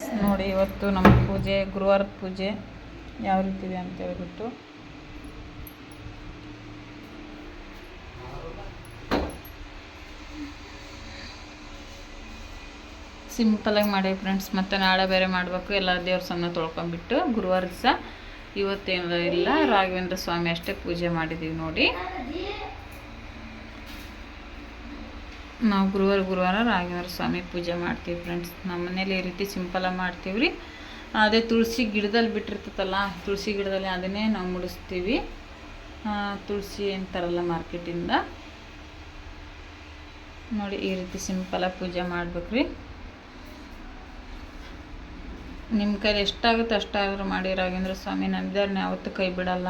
ನೋಡಿ, ಇವತ್ತು ನಮ್ಮ ಪೂಜೆ ಗುರುವಾರದ ಪೂಜೆ ಯಾವ ರೀತಿ ಇದೆ ಅಂತ ಹೇಳ್ಬಿಟ್ಟು. ಸಿಂಪಲಾಗಿ ಮಾಡಿ ಫ್ರೆಂಡ್ಸ್ ಮತ್ತೆ ನಾಳೆ ಬೇರೆ ಮಾಡಬೇಕು. ಎಲ್ಲ ದೇವ್ರ ಸಣ್ಣ ತೊಳ್ಕೊಂಡ್ಬಿಟ್ಟು ಗುರುವಾರ ದಿವಸ ಇವತ್ತೇನೂ ಇಲ್ಲ. ರಾಘವೇಂದ್ರ ಸ್ವಾಮಿ ಅಷ್ಟೇ ಪೂಜೆ ಮಾಡಿದ್ದೀವಿ ನೋಡಿ. ನಾವು ಗುರುವಾರ ಗುರುವಾರ ರಾಘವೇಂದ್ರ ಸ್ವಾಮಿ ಪೂಜೆ ಮಾಡ್ತೀವಿ ಫ್ರೆಂಡ್ಸ್ ನಮ್ಮ ಮನೇಲಿ ಈ ರೀತಿ ಸಿಂಪಲಾಗಿ ಮಾಡ್ತೀವಿ ರೀ ಅದೇ ತುಳಸಿ ಗಿಡದಲ್ಲಿ ಬಿಟ್ಟಿರ್ತೈತಲ್ಲ ತುಳಸಿ ಗಿಡದಲ್ಲಿ ಅದನ್ನೇ ನಾವು ಮುಡಿಸ್ತೀವಿ. ತುಳಸಿ ಅಂತಾರಲ್ಲ ಮಾರ್ಕೆಟಿಂದ ನೋಡಿ ಈ ರೀತಿ ಸಿಂಪಲಾಗಿ ಪೂಜೆ ಮಾಡ್ಬೇಕ್ರಿ. ನಿಮ್ಮ ಕೈಲಿ ಎಷ್ಟಾಗುತ್ತೆ ಅಷ್ಟಾದರೂ ಮಾಡಿ ರಾಘೇಂದ್ರ ಸ್ವಾಮಿ ನಂಬಿದಾರನ್ನ ಯಾವತ್ತೂ ಕೈ ಬಿಡಲ್ಲ.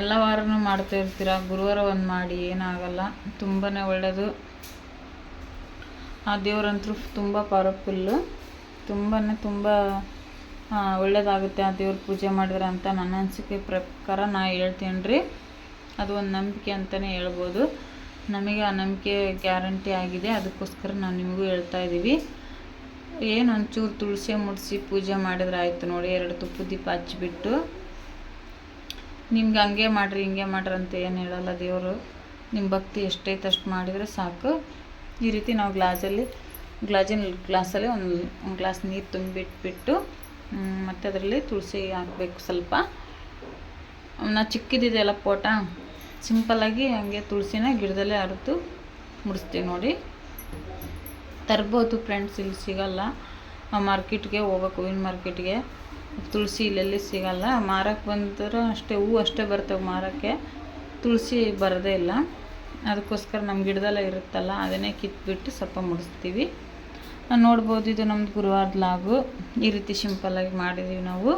ಎಲ್ಲ ವಾರನೂ ಮಾಡ್ತಾ ಇರ್ತೀರ? ಗುರುವಾರ ಒಂದು ಮಾಡಿ, ಏನಾಗಲ್ಲ. ತುಂಬಾ ಒಳ್ಳೆಯದು ಆ ದೇವ್ರಂತೂ ತುಂಬ ಪವರ್ಫುಲ್ಲು ತುಂಬಾ ತುಂಬ ಒಳ್ಳೆಯದಾಗುತ್ತೆ ಆ ದೇವ್ರ ಪೂಜೆ ಮಾಡಿದ್ರೆ ಅಂತ ನನ್ನ ಅನಿಸಿಕೆ ಪ್ರಕಾರ ನಾ ಹೇಳ್ತೀನಿ ರೀ ಅದು ಒಂದು ನಂಬಿಕೆ ಅಂತಲೇ ಹೇಳ್ಬೋದು. ನಮಗೆ ಆ ನಂಬಿಕೆ ಗ್ಯಾರಂಟಿ ಆಗಿದೆ. ಅದಕ್ಕೋಸ್ಕರ ನಾವು ನಿಮಗೂ ಹೇಳ್ತಾ ಇದ್ದೀವಿ ಏನು ಒಂಚೂರು ತುಳಸಿ ಮುಡಿಸಿ ಪೂಜೆ ಮಾಡಿದ್ರೆ ಆಯಿತು ನೋಡಿ, ಎರಡು ತುಪ್ಪ ದೀಪ ಹಚ್ಚಿಬಿಟ್ಟು. ನಿಮ್ಗೆ ಹಂಗೆ ಮಾಡಿರಿ, ಹಿಂಗೆ ಮಾಡ್ರಿ ಅಂತ ಏನು ಹೇಳಲ್ಲ ದೇವರು. ನಿಮ್ಮ ಭಕ್ತಿ ಎಷ್ಟೈತೆ ಅಷ್ಟು ಮಾಡಿದರೆ ಸಾಕು. ಈ ರೀತಿ ನಾವು ಗ್ಲಾಸಲ್ಲಿ, ಗ್ಲಾಜಿನ ಗ್ಲಾಸಲ್ಲಿ ಒಂದು ಒಂದು ಗ್ಲಾಸ್ ನೀರು ತುಂಬಿಟ್ಬಿಟ್ಟು ಮತ್ತು ಅದರಲ್ಲಿ ತುಳಸಿ ಹಾಕಬೇಕು ಸ್ವಲ್ಪ. ನಾ ಚಿಕ್ಕದಿದೆಯಲ್ಲ ಪೋಟ ಸಿಂಪಲ್ಲಾಗಿ ಹಂಗೆ ತುಳಸಿನ ಗಿಡದಲ್ಲೇ ಅರಿತು ಮುಡಿಸ್ತೀವಿ ನೋಡಿ. ತರ್ಬೋದು ಫ್ರೆಂಡ್ಸ್, ಇಲ್ಲಿ ಸಿಗಲ್ಲ. ಮಾರ್ಕೆಟ್ಗೆ ಹೋಗ್ಬೇಕು, ಹೂವಿನ ಮಾರ್ಕೆಟ್ಗೆ. ತುಳಸಿ ಇಲ್ಲೆಲ್ಲಿ ಸಿಗಲ್ಲ. ಮಾರಕ್ಕೆ ಬಂದ್ರೆ ಅಷ್ಟೇ ಹೂವು ಅಷ್ಟೇ ಬರ್ತವೆ ಮಾರೋಕ್ಕೆ. ತುಳಸಿ ಬರೋದೇ ಇಲ್ಲ. ಅದಕ್ಕೋಸ್ಕರ ನಮ್ಮ ಗಿಡದಲ್ಲೇ ಇರುತ್ತಲ್ಲ, ಅದನ್ನೇ ಕಿತ್ಬಿಟ್ಟು ಸ್ವಲ್ಪ ಮುಡಿಸ್ತೀವಿ. ನೋಡ್ಬೋದು, ಇದು ನಮ್ಮದು ಗುರುವಾರದ ಲಾಗು. ಈ ರೀತಿ ಸಿಂಪಲ್ಲಾಗಿ ಮಾಡಿದ್ದೀವಿ ನಾವು.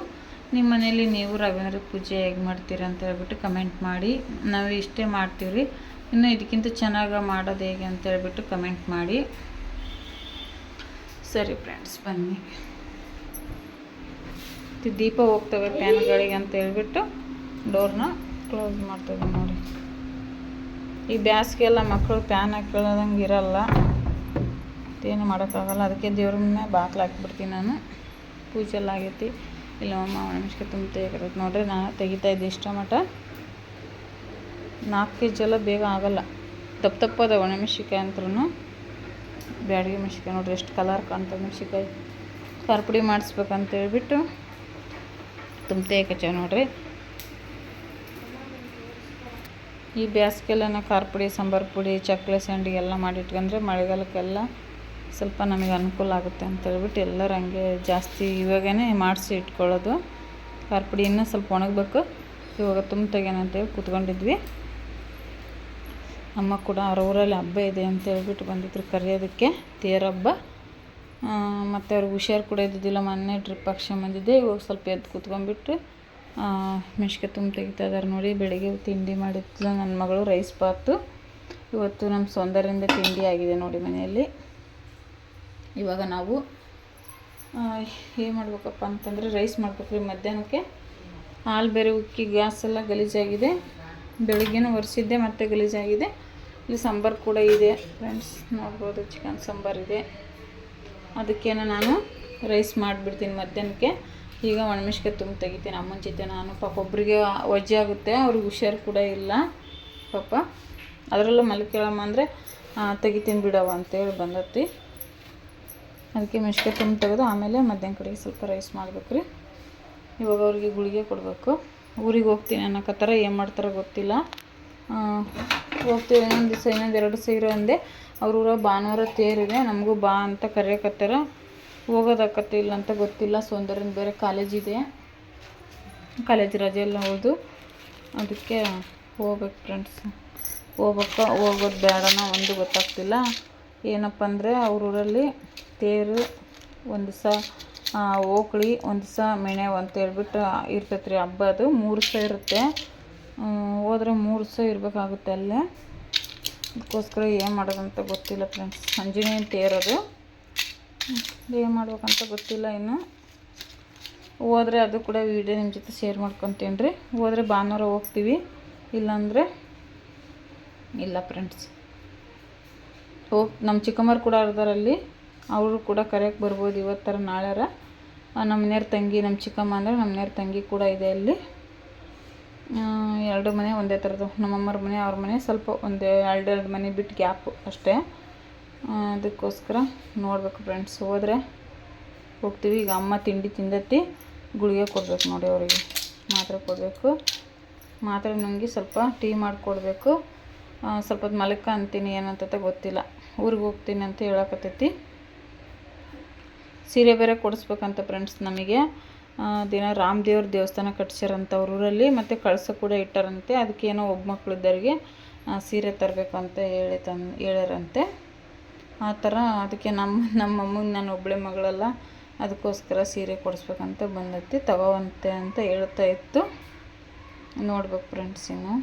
ನಿಮ್ಮ ಮನೇಲಿ ನೀವು ರವೀಂದ್ರ ಪೂಜೆ ಹೇಗೆ ಮಾಡ್ತೀರಾ ಅಂತ ಹೇಳ್ಬಿಟ್ಟು ಕಮೆಂಟ್ ಮಾಡಿ. ನಾವು ಇಷ್ಟೇ ಮಾಡ್ತೀವಿ ಇನ್ನು ಇದಕ್ಕಿಂತ ಚೆನ್ನಾಗಿ ಮಾಡೋದು ಹೇಗೆ ಅಂತ ಹೇಳ್ಬಿಟ್ಟು ಕಮೆಂಟ್ ಮಾಡಿ. ಸರಿ ಫ್ರೆಂಡ್ಸ್ ಬನ್ನಿ. ದೀಪ ಹೋಗ್ತವೆ ಫ್ಯಾನ್ಗಳಿಗೆ ಅಂತ ಹೇಳ್ಬಿಟ್ಟು ಡೋರ್ನ ಕ್ಲೋಸ್ ಮಾಡ್ತೇವೆ ನೋಡಿ. ಈ ಬ್ಯಾಸಿಗೆಲ್ಲ ಮಕ್ಕಳು ಫ್ಯಾನ್ ಹಾಕೊಳ್ಳೋದಂಗೆ ಇರಲ್ಲ. ಏನು ಮಾಡೋಕ್ಕಾಗಲ್ಲ. ಅದಕ್ಕೆ ದೇವ್ರ ಬಾಗ್ಲು ಹಾಕ್ಬಿಡ್ತೀನಿ ನಾನು. ಪೂಜೆ ಎಲ್ಲ ಆಗೈತಿ. ಇಲ್ಲ, ಅಮ್ಮ ಒಣಮಿಷ್ಕೆ ತುಂಬ ತೆಗಿರತ್ತೆ ನೋಡ್ರಿ, ನಾನು ತೆಗಿತಾ ಇದ್ದೆ ಇಷ್ಟ ಮಟ. ನಾಲ್ಕು ಕೆ ಜಿ ಎಲ್ಲ ಬೇಗ ಆಗಲ್ಲ. ತಪ್ಪು ತಪ್ಪದ ಒಣಮಿಷಿಕಾಯಿ ಅಂದ್ರೂ ಬ್ಯಾಡಿಗೆ ಮೆಣ್ಸಿಕಾಯಿ ನೋಡ್ರಿ, ಎಷ್ಟು ಕಲರ್ ಕಾಣ್ತದೆ ಮೆಣ್ಸಿಕಾಯಿ ಖಾರ ಪುಡಿ ಮಾಡಿಸ್ಬೇಕಂತ ಹೇಳ್ಬಿಟ್ಟು. ತುಂಬ ಕಚ್ಚ ನೋಡ್ರಿ. ಈ ಬೇಸಿಗೆಲ್ಲ ಖಾರ ಪುಡಿ, ಸಾಂಬಾರು ಪುಡಿ, ಚಕ್ಲೆ ಸಂಡಿ ಎಲ್ಲ ಮಾಡಿಟ್ಕೊಂಡ್ರೆ ಮಳೆಗಾಲಕ್ಕೆಲ್ಲ ಸ್ವಲ್ಪ ನಮಗೆ ಅನುಕೂಲ ಆಗುತ್ತೆ ಅಂತ ಹೇಳ್ಬಿಟ್ಟು ಎಲ್ಲರೂ ಹಂಗೆ ಜಾಸ್ತಿ ಇವಾಗೇ ಮಾಡಿಸಿ ಇಟ್ಕೊಳ್ಳೋದು. ಖಾರ ಪುಡಿ ಇನ್ನೂ ಸ್ವಲ್ಪ ಒಣಗಬೇಕು. ಇವಾಗ ತುಂಬ ಅಂತೇಳಿ ಕೂತ್ಕೊಂಡಿದ್ವಿ. ಅಮ್ಮ ಕೂಡ ಅವ್ರ ಊರಲ್ಲಿ ಹಬ್ಬ ಇದೆ ಅಂತ ಹೇಳ್ಬಿಟ್ಟು ಬಂದಿದ್ರು ಕರೆಯೋದಕ್ಕೆ, ತೇರ ಹಬ್ಬ. ಮತ್ತು ಅವ್ರಿಗೆ ಹುಷಾರು ಕೂಡ ಇದ್ದಿದ್ದಿಲ್ಲ, ಮೊನ್ನೆ ಡ್ರಿಪ್ ಹಾಕ್ಸ್ಕೊಂಬಂದಿದ್ದೆ. ಇವಾಗ ಸ್ವಲ್ಪ ಎದ್ದು ಕೂತ್ಕೊಂಡ್ಬಿಟ್ಟು ಮೆಣ್ಸಿಗೆ ತುಂಬ ತೆಗಿತಾ ಇದ್ದಾರೆ ನೋಡಿ. ಬೆಳಿಗ್ಗೆ ತಿಂಡಿ ಮಾಡಿದ್ಲು ನನ್ನ ಮಗಳು ರೈಸ್ ಬಾತು. ಇವತ್ತು ನಮ್ಮ ಸೌಂದರ್ಯದಿಂದ ತಿಂಡಿ ಆಗಿದೆ ನೋಡಿ ಮನೆಯಲ್ಲಿ. ಇವಾಗ ನಾವು ಏನು ಮಾಡ್ಬೇಕಪ್ಪ ಅಂತಂದರೆ ರೈಸ್ ಮಾಡ್ಬೇಕ್ರಿ ಮಧ್ಯಾಹ್ನಕ್ಕೆ. ಹಾಲು ಬೇರೆ ಉಕ್ಕಿ, ಗ್ಯಾಸ್ ಎಲ್ಲ ಗಲೀಜಾಗಿದೆ. ಬೆಳಿಗ್ಗೆನೂ ಒರೆಸಿದ್ದೆ, ಮತ್ತೆ ಗಲೀಜಾಗಿದೆ. ಇಲ್ಲಿ ಸಾಂಬಾರು ಕೂಡ ಇದೆ ಫ್ರೆಂಡ್ಸ್. ನೋಡ್ಬೋದು, ಚಿಕನ್ ಸಾಂಬಾರಿದೆ ಅದಕ್ಕೇನೆ ನಾನು ರೈಸ್ ಮಾಡಿಬಿಡ್ತೀನಿ ಮಧ್ಯಾಹ್ನಕ್ಕೆ. ಈಗ ಒಣಮೆಣ್ಸಿಕಾಯಿ ತುಂಬ ತೆಗಿತೀನಿ. ಅಮ್ಮನ ಜೊತೆ ನಾನು ಪಾಪ ಒಬ್ಬರಿಗೆ ವಜ್ಜೆ ಆಗುತ್ತೆ, ಅವ್ರಿಗೆ ಹುಷಾರು ಕೂಡ ಇಲ್ಲ. ಪಾಪ ಅದರಲ್ಲೂ ಮಲ್ಕೇಳಮ್ಮ ಅಂದರೆ ತೆಗಿತೀನಿ ಬಿಡವ ಅಂತೇಳಿ ಬಂದತ್ತಿ ಅದಕ್ಕೆ ಮೆಣ್ಸಿಕಾಯಿ ತುಂಬ ತೆಗೆದು ಆಮೇಲೆ ಮಧ್ಯಾಹ್ನ ಕಡೆಗೆ ಸ್ವಲ್ಪ ರೈಸ್ ಮಾಡ್ಬೇಕು ರೀ ಇವಾಗ ಅವ್ರಿಗೆ ಗುಳಿಗೆ ಕೊಡಬೇಕು. ಊರಿಗೆ ಹೋಗ್ತೀನಿ ಅನ್ನಕತ್ತಾರ, ಏನು ಮಾಡ್ತಾರೋ ಗೊತ್ತಿಲ್ಲ. ಹೋಗ್ತೀವಿ ಇನ್ನೊಂದು ದಿವಸ, ಇನ್ನೊಂದು ಎರಡು ದಿವಸ ಇರೋ ಅಂದೆ. ಅವ್ರ ಊರ ಭಾನುವಾರ ತೇರಿದೆ, ನಮಗೂ ಬಾ ಅಂತ ಕರೆಯಕತ್ತಾರ. ಹೋಗೋದಾಕತ್ತೆ ಇಲ್ಲ ಅಂತ ಗೊತ್ತಿಲ್ಲ. ಸೌಂದರ್ಯನ ಬೇರೆ ಕಾಲೇಜ್ ಇದೆ. ಕಾಲೇಜ್ ರಜೆ ಎಲ್ಲ ಹೌದು. ಅದಕ್ಕೆ ಹೋಗ್ಬೇಕು ಫ್ರೆಂಡ್ಸ್ ಹೋಗ್ಬೇಕು, ಹೋಗೋದು ಬೇಡನ ಒಂದು ಗೊತ್ತಾಗ್ತಿಲ್ಲ. ಏನಪ್ಪ ಅಂದರೆ ಊರಲ್ಲಿ ತೇರು, ಒಂದು ದಿವಸ ಓಕಳಿ ಒಂದು ದಿವಸ ಮೆಣೆವ್ ಅಂತ ಹೇಳ್ಬಿಟ್ಟು ಇರ್ತೈತೆ ರೀ ಹಬ್ಬ ಅದು. ಮೂರು ದಿವಸ ಇರುತ್ತೆ. ಹೋದರೆ ಮೂರು ದಿವಸ ಇರಬೇಕಾಗುತ್ತೆ ಅಲ್ಲೇ. ಅದಕ್ಕೋಸ್ಕರ ಏನು ಮಾಡೋದಂತ ಗೊತ್ತಿಲ್ಲ ಫ್ರೆಂಡ್ಸ್ ಸಂಜೆನೇ ತೇರೋದು ಏನು ಮಾಡ್ಬೇಕಂತ ಗೊತ್ತಿಲ್ಲ ಇನ್ನು. ಹೋದರೆ ಅದು ಕೂಡ ವೀಡಿಯೋ ನಿಮ್ಮ ಜೊತೆ ಶೇರ್ ಮಾಡ್ಕೊತೀನಿ ರೀ ಹೋದರೆ ಭಾನುವಾರ ಹೋಗ್ತೀವಿ. ಇಲ್ಲಾಂದರೆ ಇಲ್ಲ ಫ್ರೆಂಡ್ಸ್ ಹೋಗಿ ನಮ್ಮ ಚಿಕ್ಕಮ್ಮರು ಕೂಡ ಅರ್ಧರಲ್ಲಿ ಅವರು ಕೂಡ ಕರೆಯೋಕ್ಕೆ ಬರ್ಬೋದು ಇವತ್ತರ ನಾಳೆರ ನಮ್ಮ ಮನೆಯವ್ರ ತಂಗಿ ನಮ್ಮ ಚಿಕ್ಕಮ್ಮ ಅಂದರೆ ನಮ್ಮ ಮನೆಯವ್ರ ತಂಗಿ ಕೂಡ ಇದೆ ಅಲ್ಲಿ. ಎರಡು ಮನೆ ಒಂದೇ ಥರದ್ದು ನಮ್ಮಮ್ಮರ ಮನೆ, ಅವ್ರ ಮನೆ ಸ್ವಲ್ಪ ಒಂದು ಎರಡೆರಡು ಮನೆ ಬಿಟ್ಟು ಗ್ಯಾಪು ಅಷ್ಟೇ. ಅದಕ್ಕೋಸ್ಕರ ನೋಡಬೇಕು ಫ್ರೆಂಡ್ಸ್ ಹೋದರೆ ಹೋಗ್ತೀವಿ. ಈಗ ಅಮ್ಮ ತಿಂಡಿ ತಿಂದತ್ತಿ ಗುಳಿಗೆ ಕೊಡ್ಬೇಕು ನೋಡಿ ಅವರಿಗೆ. ಮಾತ್ರೆ ಕೊಡಬೇಕು. ಮಾತ್ರೆ ನುಂಗಿ ಸ್ವಲ್ಪ ಟೀ ಮಾಡಿಕೊಡ್ಬೇಕು ಸ್ವಲ್ಪ ಮಲಕ ಅಂತೀನಿ. ಏನಂತ ಗೊತ್ತಿಲ್ಲ. ಊರಿಗೆ ಹೋಗ್ತೀನಿ ಅಂತ ಹೇಳಕತ್ತೈತಿ. ಸೀರೆ ಬೇರೆ ಕೊಡಿಸ್ಬೇಕಂತ ಫ್ರೆಂಡ್ಸ್ ನಮಗೆ. ದಿನ ರಾಮದೇವ್ರ ದೇವಸ್ಥಾನ ಕಟ್ಸ್ಯಾರಂತ ಅವ್ರ ಊರಲ್ಲಿ. ಮತ್ತು ಕಳಸ ಕೂಡ ಇಟ್ಟಾರಂತೆ. ಅದಕ್ಕೇನೋ ಒಬ್ಬ ಮಕ್ಕಳಿದ್ದವ್ರಿಗೆ ಸೀರೆ ಸೀರೆ ತರಬೇಕಂತ ಹೇಳಿ ತಂದು, ಹೇಳ್ಯಾರಂತೆ. ಆ ಥರ ಅದಕ್ಕೆ ನಮ್ಮ ನಮ್ಮ ಅಮ್ಮಗೆ ನಾನು ಒಬ್ಬಳೆ ಮಗಳಲ್ಲ. ಅದಕ್ಕೋಸ್ಕರ ಸೀರೆ ಕೊಡಿಸ್ಬೇಕಂತ ಬಂದೈತಿ. ತಗೋವಂತೆ ಅಂತ ಹೇಳ್ತಾ ಇತ್ತು. ನೋಡ್ಬೇಕು ಫ್ರೆಂಡ್ಸ್ ಇನ್ನು.